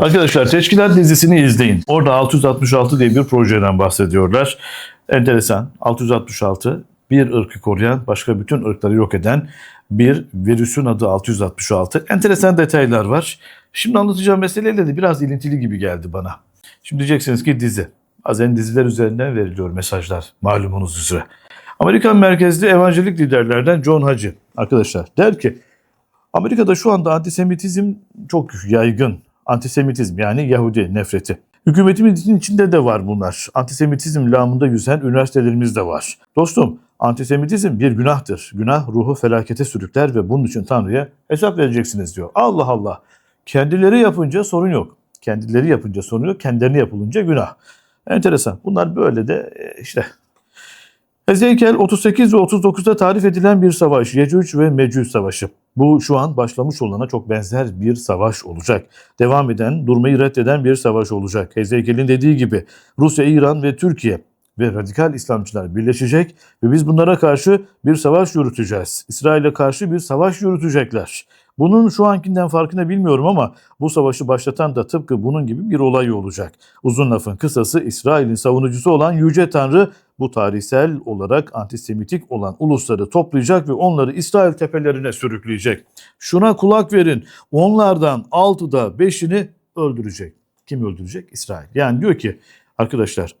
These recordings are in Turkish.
Arkadaşlar Teşkilat dizisini izleyin. Orada 666 diye bir projeden bahsediyorlar. Enteresan. 666 bir ırkı koruyan, başka bütün ırkları yok eden bir virüsün adı 666. Enteresan detaylar var. Şimdi anlatacağım meseleyle de biraz ilintili gibi geldi bana. Şimdi diyeceksiniz ki dizi. Bazen diziler üzerinden veriliyor mesajlar malumunuz üzere. Amerikan merkezli evangelik liderlerden John Hacı arkadaşlar der ki Amerika'da şu anda antisemitizm çok yaygın. Antisemitizm yani Yahudi nefreti. Hükümetimizin içinde de var bunlar. Antisemitizm lağımında yüzen üniversitelerimiz de var. Dostum antisemitizm bir günahtır. Günah ruhu felakete sürükler ve bunun için Tanrı'ya hesap vereceksiniz diyor. Allah Allah. Kendileri yapınca sorun yok. Kendileri yapınca sorun yok. Kendilerine yapılınca günah. Enteresan. Bunlar böyle de e, işte Ezekiel 38 ve 39'da tarif edilen bir savaş. Yecüc ve Mecüc savaşı. Bu şu an başlamış olana çok benzer bir savaş olacak. Devam eden, durmayı reddeden bir savaş olacak. Ezekiel'in dediği gibi Rusya, İran ve Türkiye ve radikal İslamcılar birleşecek ve biz bunlara karşı bir savaş yürüteceğiz. İsrail'e karşı bir savaş yürütecekler. Bunun şu ankinden farkını bilmiyorum ama bu savaşı başlatan da tıpkı bunun gibi bir olay olacak. Uzun lafın kısası İsrail'in savunucusu olan Yüce Tanrı bu tarihsel olarak antisemitik olan ulusları toplayacak ve onları İsrail tepelerine sürükleyecek. Şuna kulak verin. Onlardan 6'da 5'ini öldürecek. Kim öldürecek? İsrail. Yani diyor ki arkadaşlar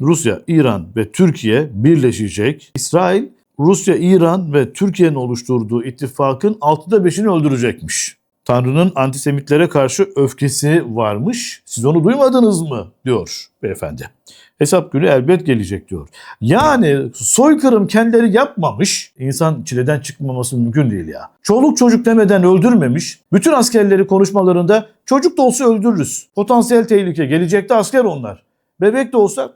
Rusya, İran ve Türkiye birleşecek. İsrail Rusya, İran ve Türkiye'nin oluşturduğu ittifakın 6'da 5'ini öldürecekmiş. Tanrı'nın antisemitlere karşı öfkesi varmış. Siz onu duymadınız mı? diyor beyefendi. Hesap günü elbet gelecek diyor. Yani soykırım kendileri yapmamış. İnsan çileden çıkmaması mümkün değil ya. Çoluk çocuk demeden öldürmemiş. Bütün askerleri konuşmalarında çocuk da olsa öldürürüz. Potansiyel tehlike. Gelecekte asker onlar. Bebek de olsa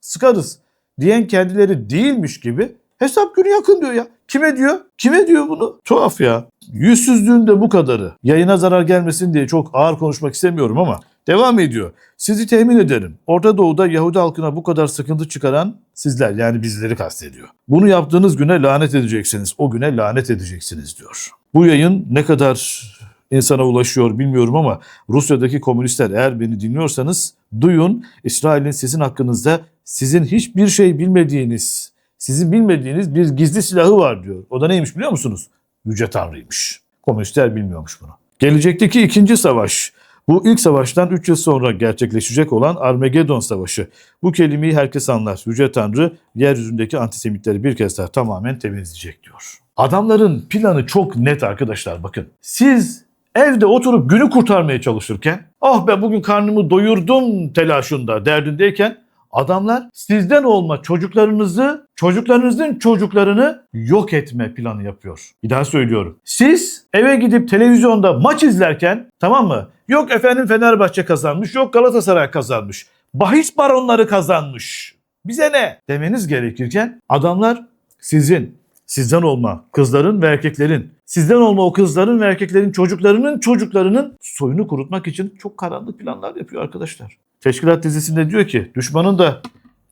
sıkarız diyen kendileri değilmiş gibi hesap günü yakın diyor ya. Kime diyor? Kime diyor bunu? Tuhaf ya. Yüzsüzlüğün de bu kadarı. Yayına zarar gelmesin diye çok ağır konuşmak istemiyorum ama devam ediyor. Sizi temin ederim. Orta Doğu'da Yahudi halkına bu kadar sıkıntı çıkaran sizler yani bizleri kastediyor. Bunu yaptığınız güne lanet edeceksiniz. O güne lanet edeceksiniz diyor. Bu yayın ne kadar insana ulaşıyor bilmiyorum ama Rusya'daki komünistler eğer beni dinliyorsanız duyun İsrail'in sizin hakkınızda sizin hiçbir şey bilmediğiniz, sizin bilmediğiniz bir gizli silahı var diyor. O da neymiş biliyor musunuz? Yüce Tanrı'ymış. Komünistler bilmiyormuş bunu. Gelecekteki ikinci savaş. Bu ilk savaştan 3 yıl sonra gerçekleşecek olan Armagedon Savaşı. Bu kelimeyi herkes anlar. Yüce Tanrı yeryüzündeki antisemitleri bir kez daha tamamen temizleyecek diyor. Adamların planı çok net arkadaşlar bakın. Siz evde oturup günü kurtarmaya çalışırken ah be bugün karnımı doyurdum telaşında derdindeyken Adamlar sizden olma çocuklarınızı, çocuklarınızın çocuklarını yok etme planı yapıyor. Bir daha söylüyorum. Siz eve gidip televizyonda maç izlerken tamam mı? Yok efendim Fenerbahçe kazanmış, yok Galatasaray kazanmış. Bahis baronları kazanmış. Bize ne? Demeniz gerekirken adamlar sizin, sizden olma kızların ve erkeklerin, sizden olma o kızların ve erkeklerin çocuklarının çocuklarının soyunu kurutmak için çok karanlık planlar yapıyor arkadaşlar. Teşkilat dizisinde diyor ki düşmanın da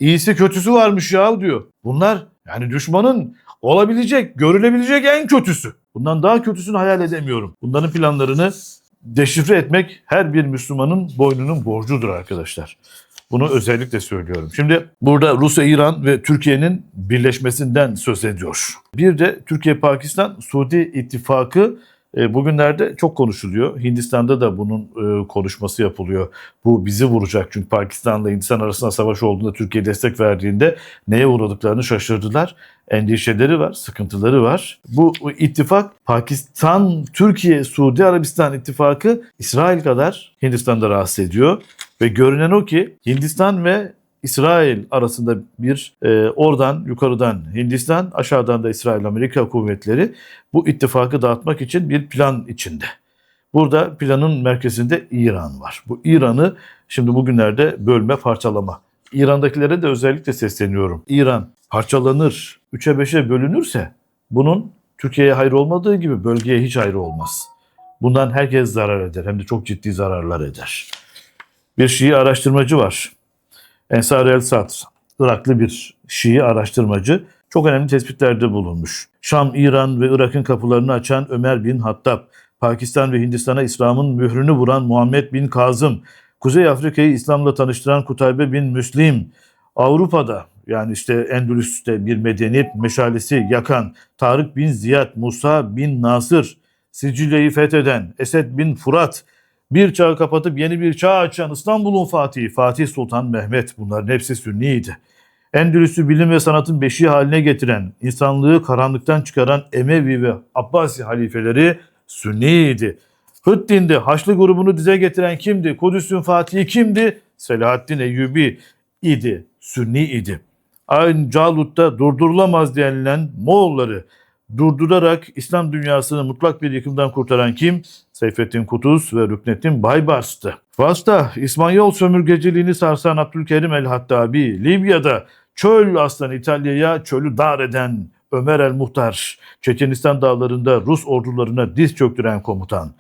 iyisi kötüsü varmış ya diyor. Bunlar yani düşmanın olabilecek, görülebilecek en kötüsü. Bundan daha kötüsünü hayal edemiyorum. Bunların planlarını deşifre etmek her bir Müslümanın boynunun borcudur arkadaşlar. Bunu özellikle söylüyorum. Şimdi burada Rusya, İran ve Türkiye'nin birleşmesinden söz ediyor. Bir de Türkiye-Pakistan Suudi ittifakı bugünlerde çok konuşuluyor. Hindistan'da da bunun e, konuşması yapılıyor. Bu bizi vuracak çünkü Pakistan'la Hindistan arasında savaş olduğunda Türkiye destek verdiğinde neye uğradıklarını şaşırdılar. Endişeleri var, sıkıntıları var. Bu ittifak Pakistan, Türkiye, Suudi Arabistan ittifakı İsrail kadar Hindistan'da rahatsız ediyor. Ve görünen o ki Hindistan ve İsrail arasında bir e, oradan yukarıdan Hindistan aşağıdan da İsrail Amerika kuvvetleri bu ittifakı dağıtmak için bir plan içinde. Burada planın merkezinde İran var. Bu İran'ı şimdi bugünlerde bölme parçalama. İran'dakilere de özellikle sesleniyorum. İran parçalanır, 3'e 5'e bölünürse bunun Türkiye'ye hayır olmadığı gibi bölgeye hiç hayır olmaz. Bundan herkes zarar eder hem de çok ciddi zararlar eder. Bir Şii araştırmacı var. Ensar el Sadr, Iraklı bir Şii araştırmacı çok önemli tespitlerde bulunmuş. Şam, İran ve Irak'ın kapılarını açan Ömer bin Hattab, Pakistan ve Hindistan'a İslam'ın mührünü vuran Muhammed bin Kazım, Kuzey Afrika'yı İslam'la tanıştıran Kutaybe bin Müslim, Avrupa'da yani işte Endülüs'te bir medeniyet meşalesi yakan Tarık bin Ziyad, Musa bin Nasır, Sicilya'yı fetheden Esed bin Furat, bir çağı kapatıp yeni bir çağ açan İstanbul'un Fatihi, Fatih Sultan Mehmet bunların hepsi Sünniydi. Endülüs'ü bilim ve sanatın beşiği haline getiren, insanlığı karanlıktan çıkaran Emevi ve Abbasi halifeleri Sünniydi. Hıddin'de Haçlı grubunu dize getiren kimdi? Kudüs'ün Fatihi kimdi? Selahaddin Eyyubi idi, Sünni idi. Aynı Calut'ta durdurulamaz denilen Moğolları durdurarak İslam dünyasını mutlak bir yıkımdan kurtaran kim? Seyfettin Kutuz ve Rüknettin Baybars'tı. Fas'ta İspanyol sömürgeciliğini sarsan Abdülkerim el-Hattabi, Libya'da çöl aslan İtalya'ya çölü dar eden Ömer el-Muhtar, Çeçenistan dağlarında Rus ordularına diz çöktüren komutan.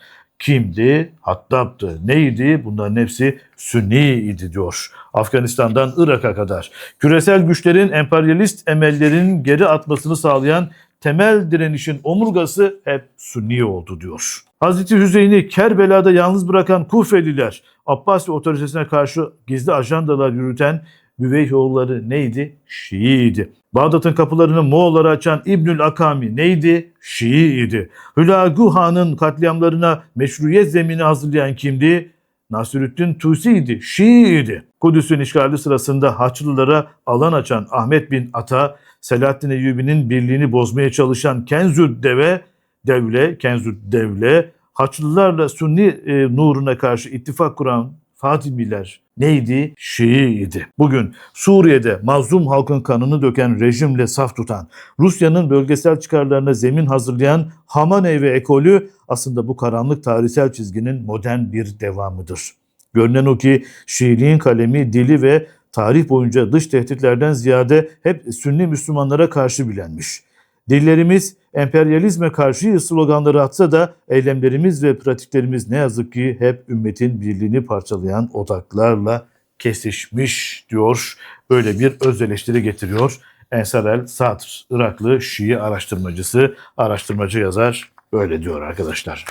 Kimdi? Hattab'dı. Neydi? Bunların hepsi Sünni idi diyor. Afganistan'dan Irak'a kadar. Küresel güçlerin emperyalist emellerin geri atmasını sağlayan temel direnişin omurgası hep Sünni oldu diyor. Hazreti Hüseyin'i Kerbela'da yalnız bırakan Kufeliler, Abbasi otoritesine karşı gizli ajandalar yürüten Büveyhoğulları neydi? Şii'ydi. Bağdat'ın kapılarını Moğollara açan İbnül Akami neydi? Şii'ydi. Hülagü Han'ın katliamlarına meşruiyet zemini hazırlayan kimdi? Nasürüddin Tusi'ydi, Şii'ydi. Kudüs'ün işgali sırasında Haçlılara alan açan Ahmet bin Ata, Selahaddin Eyyubi'nin birliğini bozmaya çalışan Kenzüd Deve, Devle, Kenzüd Devle, Haçlılarla Sünni e, nuruna karşı ittifak kuran Fatimiler neydi? Şii'ydi. Bugün Suriye'de mazlum halkın kanını döken rejimle saf tutan, Rusya'nın bölgesel çıkarlarına zemin hazırlayan Hamaney ve ekolü aslında bu karanlık tarihsel çizginin modern bir devamıdır. Görünen o ki Şiiliğin kalemi, dili ve tarih boyunca dış tehditlerden ziyade hep Sünni Müslümanlara karşı bilenmiş. Dillerimiz emperyalizme karşı sloganları atsa da eylemlerimiz ve pratiklerimiz ne yazık ki hep ümmetin birliğini parçalayan odaklarla kesişmiş diyor. Böyle bir öz eleştiri getiriyor. Ensar el Sadr, Iraklı Şii araştırmacısı, araştırmacı yazar böyle diyor arkadaşlar.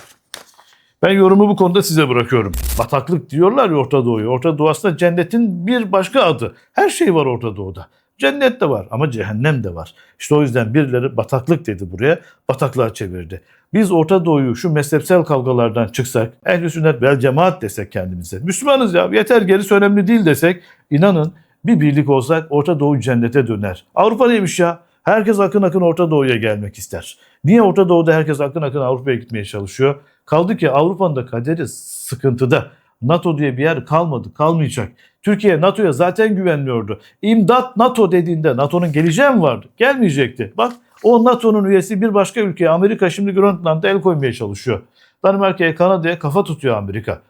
Ben yorumu bu konuda size bırakıyorum. Bataklık diyorlar ya Orta Doğu'yu. Orta Doğu aslında cennetin bir başka adı. Her şey var Orta Doğu'da. Cennet de var ama cehennem de var. İşte o yüzden birileri bataklık dedi buraya, bataklığa çevirdi. Biz Orta Doğu'yu şu mezhepsel kavgalardan çıksak, ehl-i sünnet vel cemaat desek kendimize, Müslümanız ya yeter gerisi önemli değil desek, inanın bir birlik olsak Orta Doğu cennete döner. Avrupa neymiş ya? Herkes akın akın Orta Doğu'ya gelmek ister. Niye Orta Doğu'da herkes akın akın Avrupa'ya gitmeye çalışıyor? Kaldı ki Avrupa'nın da kaderi sıkıntıda. NATO diye bir yer kalmadı, kalmayacak. Türkiye NATO'ya zaten güvenmiyordu. İmdat NATO dediğinde NATO'nun geleceği mi vardı? Gelmeyecekti. Bak o NATO'nun üyesi bir başka ülke Amerika şimdi Grönland'da el koymaya çalışıyor. Danimarka'ya, Kanada'ya kafa tutuyor Amerika.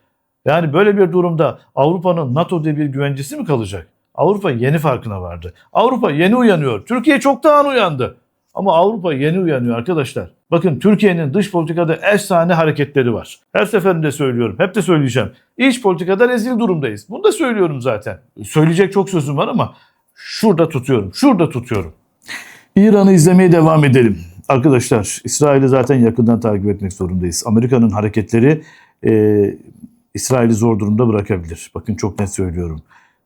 Yani böyle bir durumda Avrupa'nın NATO diye bir güvencesi mi kalacak? Avrupa yeni farkına vardı. Avrupa yeni uyanıyor. Türkiye çoktan uyandı. Ama Avrupa yeni uyanıyor arkadaşlar. Bakın Türkiye'nin dış politikada efsane hareketleri var. Her seferinde söylüyorum. Hep de söyleyeceğim. İç politikada rezil durumdayız. Bunu da söylüyorum zaten. Söyleyecek çok sözüm var ama şurada tutuyorum. Şurada tutuyorum. İran'ı izlemeye devam edelim. Arkadaşlar İsrail'i zaten yakından takip etmek zorundayız. Amerika'nın hareketleri e, İsrail'i zor durumda bırakabilir. Bakın çok net söylüyorum.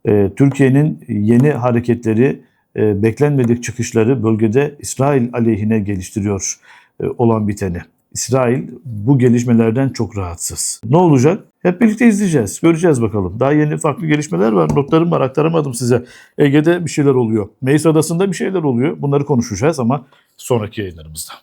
E, Türkiye'nin yeni hareketleri e, beklenmedik çıkışları bölgede İsrail aleyhine geliştiriyor e, olan biteni. İsrail bu gelişmelerden çok rahatsız. Ne olacak? Hep birlikte izleyeceğiz. Göreceğiz bakalım. Daha yeni farklı gelişmeler var. Notlarım var aktaramadım size. Ege'de bir şeyler oluyor. Meis Adası'nda bir şeyler oluyor. Bunları konuşacağız ama sonraki yayınlarımızda.